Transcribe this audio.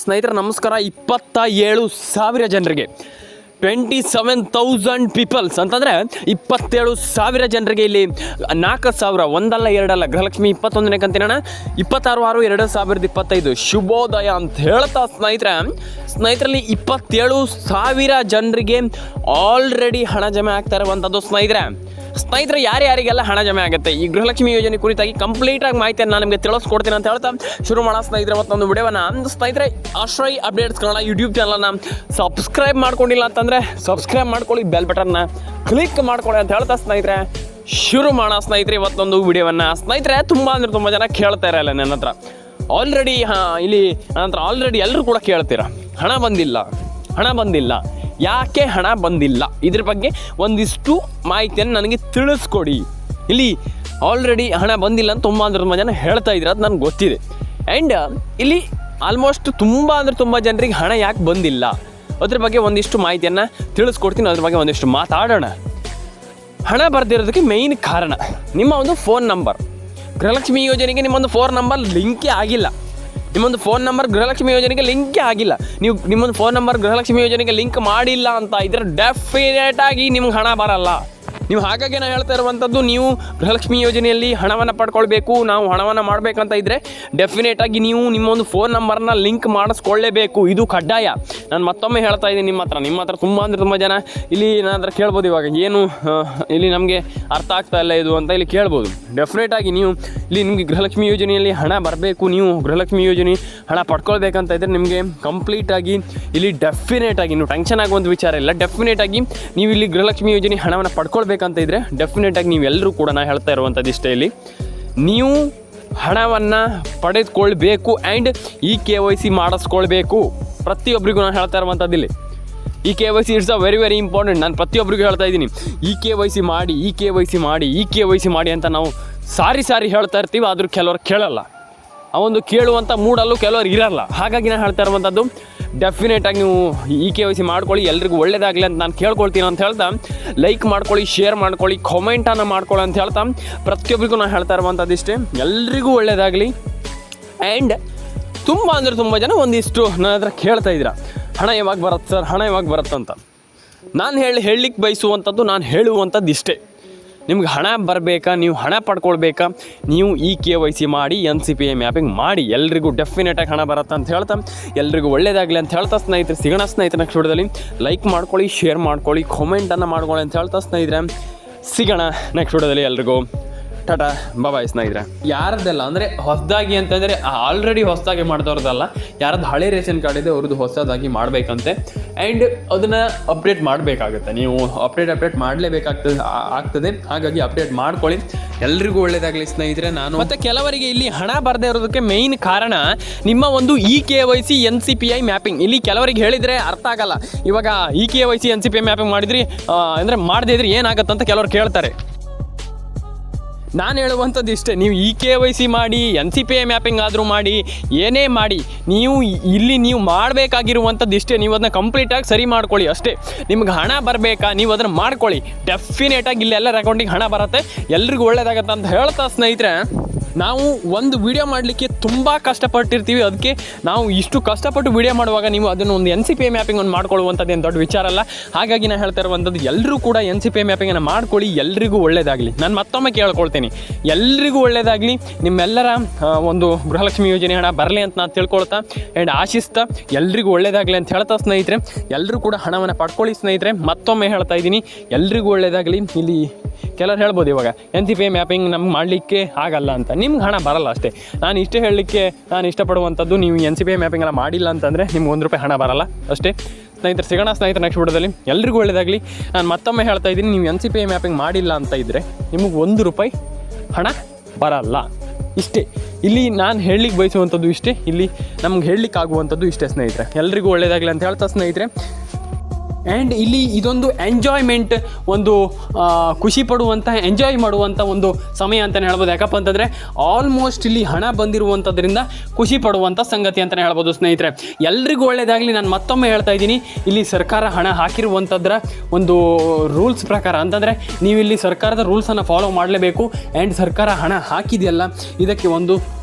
ಸ್ನೇಹಿತರೆ, ನಮಸ್ಕಾರ. ಇಪ್ಪತ್ತ ಏಳು ಸಾವಿರ ಜನರಿಗೆ ಟ್ವೆಂಟಿ ಸೆವೆನ್ ತೌಸಂಡ್ ಪೀಪಲ್ಸ್ ಅಂತಂದರೆ ಇಪ್ಪತ್ತೇಳು ಸಾವಿರ ಜನರಿಗೆ ಇಲ್ಲಿ ನಾಲ್ಕು ಸಾವಿರ, ಒಂದಲ್ಲ ಎರಡಲ್ಲ, ಗೃಹಲಕ್ಷ್ಮಿ ಇಪ್ಪತ್ತೊಂದನೇ ಕಂತಿನ ಇಪ್ಪತ್ತಾರು ಆರು ಎರಡು ಸಾವಿರದ ಇಪ್ಪತ್ತೈದು ಶುಭೋದಯ ಅಂತ ಹೇಳ್ತಾ ಸ್ನೇಹಿತರೆ. ಸ್ನೇಹಿತರಲ್ಲಿ ಇಪ್ಪತ್ತೇಳು ಸಾವಿರ ಜನರಿಗೆ ಆಲ್ರೆಡಿ ಹಣ ಜಮೆ ಆಗ್ತಾ ಇರುವಂಥದ್ದು ಸ್ನೇಹಿತರೆ. ಸ್ನೇಹಿತರೆ ಯಾರ್ಯಾರಿಗೆಲ್ಲ ಹಣ ಜಮೆ ಆಗುತ್ತೆ? ಈ ಗೃಹಲಕ್ಷ್ಮಿ ಯೋಜನೆ ಕುರಿತಾಗಿ ಕಂಪ್ಲೀಟ್ ಆಗಿ ಮಾಹಿತಿಯನ್ನು ನಾನು ನಿಮಗೆ ತಿಳಿಸ್ಕೊಡ್ತೀನಿ ಅಂತ ಹೇಳ್ತಾ ಶುರು ಮಾಡೋ ಸ್ನೇಹಿತರೆ, ಮತ್ತೊಂದು ವಿಡಿಯೋನ ಸ್ನೇಹಿತರೆ, ಆಶ್ರಯ್ ಅಪ್ಡೇಟ್ಸ್ ಕನ್ನಡ ಯೂಟ್ಯೂಬ್ ಚಾನಲ್ನ ಸಬ್ಸ್ಕ್ರೈಬ್ ಮಾಡ್ಕೊಂಡಿಲ್ಲ ಅಂತಂದರೆ ಸಬ್ಸ್ಕ್ರೈಬ್ ಮಾಡ್ಕೊಳ್ಳಿ ಬೆಲ್ ಬಟನ್ನ ಕ್ಲಿಕ್ ಮಾಡ್ಕೊಳ್ಳಿ ಅಂತ ಹೇಳ್ತಾ ಸ್ನೇಹಿತರೆ. ಶುರು ಮಾಡೋ ಸ್ನೇಹಿತರೆ ಇವತ್ತೊಂದು ವಿಡಿಯೋವನ್ನು. ಸ್ನೇಹಿತರೆ, ತುಂಬ ಅಂದರೆ ತುಂಬ ಜನ ಕೇಳ್ತಾ ಇರಲ್ಲ ನನ್ನ ಹತ್ರ. ಆಲ್ರೆಡಿ ಹಾಂ, ಇಲ್ಲಿ ನನ್ನ ಹತ್ರ ಆಲ್ರೆಡಿ ಎಲ್ಲರೂ ಕೂಡ ಕೇಳ್ತೀರಾ. ಹಣ ಬಂದಿಲ್ಲ. ಹಣ ಬಂದಿಲ್ಲ. ಯಾಕೆ ಹಣ ಬಂದಿಲ್ಲ? ಇದ್ರ ಬಗ್ಗೆ ಒಂದಿಷ್ಟು ಮಾಹಿತಿಯನ್ನು ನನಗೆ ತಿಳಿಸ್ಕೊಡಿ. ಇಲ್ಲಿ ಆಲ್ರೆಡಿ ಹಣ ಬಂದಿಲ್ಲ ಅಂತ ತುಂಬ ಅಂದ್ರೆ ತುಂಬ ಜನ ಹೇಳ್ತಾ ಇದ್ರು, ಅದು ನನಗೆ ಗೊತ್ತಿದೆ. ಆ್ಯಂಡ್ ಇಲ್ಲಿ ಆಲ್ಮೋಸ್ಟ್ ತುಂಬ ಅಂದರೆ ತುಂಬ ಜನರಿಗೆ ಹಣ ಯಾಕೆ ಬಂದಿಲ್ಲ? ಅದ್ರ ಬಗ್ಗೆ ಒಂದಿಷ್ಟು ಮಾಹಿತಿಯನ್ನು ತಿಳಿಸ್ಕೊಡ್ತೀನಿ, ಅದ್ರ ಬಗ್ಗೆ ಒಂದಿಷ್ಟು ಮಾತಾಡೋಣ. ಹಣ ಬರ್ದಿರೋದಕ್ಕೆ ಮೇಯ್ನ್ ಕಾರಣ, ನಿಮ್ಮ ಒಂದು ಫೋನ್ ನಂಬರ್ ಗೃಹಲಕ್ಷ್ಮಿ ಯೋಜನೆಗೆ ನಿಮ್ಮೊಂದು ಫೋನ್ ನಂಬರ್ ಲಿಂಕೇ ಆಗಿಲ್ಲ. ನಿಮ್ಮೊಂದು ಫೋನ್ ನಂಬರ್ ಗೃಹಲಕ್ಷ್ಮಿ ಯೋಜನೆಗೆ ಲಿಂಕೇ ಆಗಿಲ್ಲ. ನೀವು ನಿಮ್ಮೊಂದು ಫೋನ್ ನಂಬರ್ ಗೃಹಲಕ್ಷ್ಮಿ ಯೋಜನೆಗೆ ಲಿಂಕ್ ಮಾಡಿಲ್ಲ ಅಂತ ಇದ್ರೆ ಡೆಫಿನೆಟ್ ಆಗಿ ನಿಮ್ಗೆ ಹಣ ಬರಲ್ಲ. ನೀವು ಹಾಗಾಗಿ ನಾನು ಹೇಳ್ತಾ ಇರುವಂಥದ್ದು, ನೀವು ಗೃಹಲಕ್ಷ್ಮಿ ಯೋಜನೆಯಲ್ಲಿ ಹಣವನ್ನು ಪಡ್ಕೊಳ್ಬೇಕು, ನಾವು ಹಣವನ್ನು ಮಾಡಬೇಕಂತ ಇದ್ದರೆ ಡೆಫಿನೆಟಾಗಿ ನೀವು ನಿಮ್ಮೊಂದು ಫೋನ್ ನಂಬರ್ನ ಲಿಂಕ್ ಮಾಡಿಸ್ಕೊಳ್ಳೇಬೇಕು. ಇದು ಕಡ್ಡಾಯ. ನಾನು ಮತ್ತೊಮ್ಮೆ ಹೇಳ್ತಾ ಇದ್ದೀನಿ ನಿಮ್ಮ ಹತ್ರ. ನಿಮ್ಮ ಹತ್ರ ತುಂಬ ಅಂದರೆ ತುಂಬ ಜನ ಇಲ್ಲಿ ಹತ್ರ ಕೇಳ್ಬೋದು ಇವಾಗ. ಏನು ಇಲ್ಲಿ ನಮಗೆ ಅರ್ಥ ಆಗ್ತಾ ಇಲ್ಲ ಇದು ಅಂತ ಇಲ್ಲಿ ಕೇಳ್ಬೋದು. ಡೆಫಿನೆಟಾಗಿ ನೀವು ಇಲ್ಲಿ ನಿಮಗೆ ಗೃಹಲಕ್ಷ್ಮಿ ಯೋಜನೆಯಲ್ಲಿ ಹಣ ಬರಬೇಕು, ನೀವು ಗೃಹಲಕ್ಷ್ಮಿ ಯೋಜನೆ ಹಣ ಪಡ್ಕೊಳ್ಬೇಕಂತ ಇದ್ದರೆ ನಿಮಗೆ ಕಂಪ್ಲೀಟಾಗಿ ಇಲ್ಲಿ ಡೆಫಿನೆಟಾಗಿ ನೀವು ಟೆನ್ಷನ್ ಆಗುವಂಥ ವಿಚಾರ ಇಲ್ಲ. ಡೆಫಿನೆಟಾಗಿ ನೀವು ಇಲ್ಲಿ ಗೃಹಲಕ್ಷ್ಮಿ ಯೋಜನೆ ಹಣವನ್ನು ಪಡ್ಕೊಳ್ಬೇಕಂತ ಇದ್ದರೆ ಆಗಿ ನೀವೆಲ್ಲರೂ ಕೂಡ ನಾನು ಹೇಳ್ತಾ ಇರುವಂಥದ್ದು ಇಷ್ಟೇ ಇಲ್ಲಿ. ನೀವು ಹಣವನ್ನು ಪಡೆದುಕೊಳ್ಬೇಕು ಆ್ಯಂಡ್ ಈ ಕೆ ವೈ ಸಿ ಮಾಡಿಸ್ಕೊಳ್ಬೇಕು. ಪ್ರತಿಯೊಬ್ಬರಿಗೂ ನಾನು ಹೇಳ್ತಾ ಇರುವಂಥದ್ದು ಇಲ್ಲಿ. ಈ K Y C it's a very very important ನಾನು ಪ್ರತಿಯೊಬ್ಬರಿಗೂ ಹೇಳ್ತಾ ಇದ್ದೀನಿ. ಈ ಕೆ ವೈ ಸಿ ಮಾಡಿ, ಈ ಕೆ ವೈ ಸಿ ಮಾಡಿ, ಈ ಕೆ ವೈ ಸಿ ಮಾಡಿ ಅಂತ ನಾವು ಸಾರಿ ಸಾರಿ ಹೇಳ್ತಾ ಇರ್ತೀವಿ, ಆದರೂ ಕೆಲವರು ಕೇಳಲ್ಲ. ಆ ಒಂದು ಕೇಳುವಂಥ ಮೂಡಲ್ಲೂ ಕೆಲವರು ಇರಲ್ಲ. ಹಾಗಾಗಿ ನಾನು ಹೇಳ್ತಾ ಇರುವಂಥದ್ದು ಡೆಫಿನೆಟ್ ಆಗಿ ನೀವು ಇ ಕೆ ವೈ ಸಿ ಮಾಡ್ಕೊಳ್ಳಿ, ಎಲ್ರಿಗೂ ಒಳ್ಳೇದಾಗಲಿ ಅಂತ ನಾನು ಕೇಳ್ಕೊಳ್ತೀನಿ ಅಂತ ಹೇಳ್ತಾ ಲೈಕ್ ಮಾಡ್ಕೊಳ್ಳಿ ಶೇರ್ ಮಾಡ್ಕೊಳ್ಳಿ ಕಾಮೆಂಟನ್ನು ಮಾಡ್ಕೊಳ್ಳಿ ಅಂತ ಹೇಳ್ತಾ ಪ್ರತಿಯೊಬ್ಬರಿಗೂ ನಾನು ಹೇಳ್ತಾ ಇರುವಂಥದ್ದು ಇಷ್ಟೇ. ಎಲ್ರಿಗೂ ಒಳ್ಳೇದಾಗಲಿ. ಆ್ಯಂಡ್ ತುಂಬ ಅಂದರೆ ತುಂಬ ಜನ ಒಂದಿಷ್ಟು ನನ್ನ ಹತ್ರ ಕೇಳ್ತಾ ಇದ್ದೀರ. ಹಣ ಯಾವಾಗ ಬರುತ್ತೆ ಸರ್? ಹಣ ಯಾವಾಗ ಬರುತ್ತಂತ? ನಾನು ಹೇಳಿ, ಹೇಳಲಿಕ್ಕೆ ಬಯಸುವಂಥದ್ದು, ನಾನು ಹೇಳುವಂಥದ್ದು ಇಷ್ಟೇ. ನಿಮ್ಗೆ ಹಣ ಬರಬೇಕಾ, ನೀವು ಹಣ ಪಡ್ಕೊಳ್ಬೇಕಾ? ನೀವು ಈ ಕೆ ವೈ ಸಿ ಮಾಡಿ, N C P A mapping ಮಾಡಿ, ಎಲ್ರಿಗೂ ಡೆಫಿನೆಟಾಗಿ ಹಣ ಬರುತ್ತೆ ಅಂತ ಹೇಳ್ತಾ, ಎಲ್ರಿಗೂ ಒಳ್ಳೇದಾಗಲಿ ಅಂತ ಹೇಳ್ತಾ ಸ್ನೇಹಿತರೆ, ಸಿಗೋಣ ಸ್ನೇಹಿತರೆ ನೆಕ್ಸ್ಟ್ ವಿಡಿಯೋದಲ್ಲಿ. ಲೈಕ್ ಮಾಡ್ಕೊಳ್ಳಿ ಶೇರ್ ಮಾಡ್ಕೊಳ್ಳಿ ಕಾಮೆಂಟನ್ನು ಮಾಡ್ಕೊಳ್ಳಿ ಅಂತ ಹೇಳ್ತಾ ಸ್ನೇಹಿತರೆ, ಸಿಗೋಣ ನೆಕ್ಸ್ಟ್ ವಿಡಿಯೋದಲ್ಲಿ ಎಲ್ರಿಗೂ. ಟಾಟಾ ಬಾಯ್ ಸ್ನೇಹಿತರೆ ಯಾರದ್ದೆಲ್ಲ ಅಂದರೆ ಹೊಸದಾಗಿ ಅಂತಂದರೆ ಆಲ್ರೆಡಿ ಹೊಸದಾಗಿ ಮಾಡಿದವ್ರದ್ದಲ್ಲ ಯಾರದ್ದು ಹಳೆ ರೇಷನ್ ಕಾರ್ಡ್ ಇದೆ, ಅವ್ರದ್ದು ಹೊಸದಾಗಿ ಮಾಡಬೇಕಂತೆ. ಆ್ಯಂಡ್ ಅದನ್ನು ಅಪ್ಡೇಟ್ ಮಾಡಬೇಕಾಗುತ್ತೆ. ನೀವು ಅಪ್ಡೇಟ್ ಅಪ್ಡೇಟ್ ಮಾಡಲೇಬೇಕಾಗ್ತದೆ ಆಗ್ತದೆ. ಹಾಗಾಗಿ ಅಪ್ಡೇಟ್ ಮಾಡ್ಕೊಳ್ಳಿ. ಎಲ್ರಿಗೂ ಒಳ್ಳೇದಾಗಲಿ ಸ್ನೇಹಿತರೆ, ನಾನು ಮತ್ತು ಕೆಲವರಿಗೆ ಇಲ್ಲಿ ಹಣ ಬರದೇ ಇರೋದಕ್ಕೆ ಮೇಯ್ನ್ ಕಾರಣ ನಿಮ್ಮ ಒಂದು E K Y C N C P I mapping ಇಲ್ಲಿ ಕೆಲವರಿಗೆ ಹೇಳಿದರೆ ಅರ್ಥ ಆಗಲ್ಲ. ಇವಾಗ E K Y C N C P I mapping ಮಾಡಿದ್ರಿ ಅಂದರೆ ಮಾಡದೇ ಇದ್ರೆ ಏನಾಗತ್ತಂತ ಕೆಲವರು ಕೇಳ್ತಾರೆ. ನಾನು ಹೇಳುವಂಥದ್ದು ಇಷ್ಟೇ, ನೀವು ಇ ಕೆ ವೈ ಸಿ ಮಾಡಿ, N C P I mapping ಆದರೂ ಮಾಡಿ, ಏನೇ ಮಾಡಿ, ನೀವು ಇಲ್ಲಿ ನೀವು ಮಾಡಬೇಕಾಗಿರುವಂಥದ್ದು ಇಷ್ಟೇ, ನೀವು ಅದನ್ನ ಕಂಪ್ಲೀಟಾಗಿ ಸರಿ ಮಾಡ್ಕೊಳ್ಳಿ ಅಷ್ಟೇ. ನಿಮ್ಗೆ ಹಣ ಬರಬೇಕಾ, ನೀವು ಅದನ್ನು ಮಾಡ್ಕೊಳ್ಳಿ. ಡೆಫಿನೆಟಾಗಿ ಇಲ್ಲಿ ಎಲ್ಲರ ಅಕೌಂಟಿಗೆ ಹಣ ಬರುತ್ತೆ. ಎಲ್ರಿಗೂ ಒಳ್ಳೇದಾಗತ್ತೆ ಅಂತ ಹೇಳ್ತಾ ಸ್ನೇಹಿತರೆ. ನಾವು ಒಂದು ವಿಡಿಯೋ ಮಾಡಲಿಕ್ಕೆ ತುಂಬ ಕಷ್ಟಪಟ್ಟಿರ್ತೀವಿ. ಅದಕ್ಕೆ ನಾವು ಇಷ್ಟು ಕಷ್ಟಪಟ್ಟು ವಿಡಿಯೋ ಮಾಡುವಾಗ ನೀವು ಅದನ್ನು ಒಂದು N C P A mapping ಒಂದು ಮಾಡ್ಕೊಳ್ಳುವಂಥದ್ದು ದೊಡ್ಡ ವಿಚಾರ ಅಲ್ಲ. ಹಾಗಾಗಿ ನಾನು ಹೇಳ್ತಾ ಇರುವಂಥದ್ದು ಎಲ್ಲರೂ ಕೂಡ ಎನ್ ಸಿ ಪಿ ಎ ಮ್ಯಾಪಿಂಗನ್ನು ಮಾಡ್ಕೊಳ್ಳಿ, ಎಲ್ರಿಗೂ ಒಳ್ಳೇದಾಗಲಿ. ನಾನು ಮತ್ತೊಮ್ಮೆ ಕೇಳ್ಕೊಳ್ತೀನಿ. ಎಲ್ರಿಗೂ ಒಳ್ಳೇದಾಗಲಿ. ನಿಮ್ಮೆಲ್ಲರ ಒಂದು ಗೃಹಲಕ್ಷ್ಮಿ ಯೋಜನೆ ಹಣ ಬರಲಿ ಅಂತ ನಾನು ತಿಳ್ಕೊಳ್ತಾ ಆ್ಯಂಡ್ ಆಶಿಸ್ತಾ ಎಲ್ರಿಗೂ ಒಳ್ಳೇದಾಗಲಿ ಅಂತ ಹೇಳ್ತಾ ಸ್ನೇಹಿತರೆ. ಎಲ್ಲರೂ ಕೂಡ ಹಣವನ್ನು ಪಡ್ಕೊಳ್ಳಿ ಸ್ನೇಹಿತರೆ. ಮತ್ತೊಮ್ಮೆ ಹೇಳ್ತಾ ಇದ್ದೀನಿ, ಎಲ್ರಿಗೂ ಒಳ್ಳೇದಾಗಲಿ. ಇಲ್ಲಿ ಕೆಲವರು ಹೇಳ್ಬೋದು ಇವಾಗ ಎನ್ ಸಿ ಪಿ ಮ್ಯಾಪಿಂಗ್ ನಮ್ಗೆ ಮಾಡಲಿಕ್ಕೆ ಆಗಲ್ಲ ಅಂತ. ನಿಮ್ಗೆ ಹಣ ಬರಲ್ಲ ಅಷ್ಟೇ. ನಾನು ಇಷ್ಟೇ ಹೇಳಲಿಕ್ಕೆ ನಾನು ಇಷ್ಟಪಡುವಂಥದ್ದು ನೀವು N C P I mapping ಎಲ್ಲ ಮಾಡಿಲ್ಲ ಅಂತಂದರೆ ನಿಮ್ಗೆ ಒಂದು ರೂಪಾಯಿ ಹಣ ಬರಲ್ಲ ಅಷ್ಟೇ. ಸ್ನೇಹಿತರೆ, ಸಿಗೋಣ ಸ್ನೇಹಿತರ ನೆಕ್ಸ್ಟ್ ವಿಡಿಯೋದಲ್ಲಿ. ಎಲ್ರಿಗೂ ಒಳ್ಳೇದಾಗಲಿ. ನಾನು ಮತ್ತೊಮ್ಮೆ ಹೇಳ್ತಾ ಇದ್ದೀನಿ, ನೀವು N C P I mapping ಮಾಡಿಲ್ಲ ಅಂತ ಇದ್ದರೆ ನಿಮಗೆ ಒಂದು ರೂಪಾಯಿ ಹಣ ಬರಲ್ಲ. ಇಷ್ಟೇ. ಇಲ್ಲಿ ನಾನು ಹೇಳಲಿಕ್ಕೆ ಬಯಸುವಂಥದ್ದು ಇಷ್ಟೇ. ಇಲ್ಲಿ ನಮ್ಗೆ ಹೇಳಲಿಕ್ಕೆ ಆಗುವಂಥದ್ದು ಇಷ್ಟೇ ಸ್ನೇಹಿತರೆ. ಎಲ್ರಿಗೂ ಒಳ್ಳೇದಾಗಲಿ ಅಂತ ಹೇಳ್ತಾ ಸ್ನೇಹಿತರೆ. ಆ್ಯಂಡ್ ಇಲ್ಲಿ ಇದೊಂದು ಎಂಜಾಯ್ಮೆಂಟ್ ಒಂದು ಖುಷಿ ಪಡುವಂಥ ಎಂಜಾಯ್ ಮಾಡುವಂಥ ಒಂದು ಸಮಯ ಅಂತಲೇ ಹೇಳ್ಬೋದು. ಯಾಕಪ್ಪ ಅಂತಂದರೆ ಆಲ್ಮೋಸ್ಟ್ ಇಲ್ಲಿ ಹಣ ಬಂದಿರುವಂಥದ್ರಿಂದ ಖುಷಿ ಪಡುವಂಥ ಸಂಗತಿ ಅಂತಲೇ ಹೇಳ್ಬೋದು ಸ್ನೇಹಿತರೆ. ಎಲ್ರಿಗೂ ಒಳ್ಳೆಯದಾಗಲಿ ನಾನು ಮತ್ತೊಮ್ಮೆ ಹೇಳ್ತಾ ಇದ್ದೀನಿ, ಇಲ್ಲಿ ಸರ್ಕಾರ ಹಣ ಹಾಕಿರುವಂಥದ್ರ ಒಂದು ರೂಲ್ಸ್ ಪ್ರಕಾರ. ಅಂತಂದರೆ ನೀವು ಇಲ್ಲಿ ಸರ್ಕಾರದ ರೂಲ್ಸನ್ನು ಫಾಲೋ ಮಾಡಲೇಬೇಕು. ಆ್ಯಂಡ್ ಸರ್ಕಾರ ಹಣ ಹಾಕಿದೆಯಲ್ಲ, ಇದಕ್ಕೆ ಒಂದು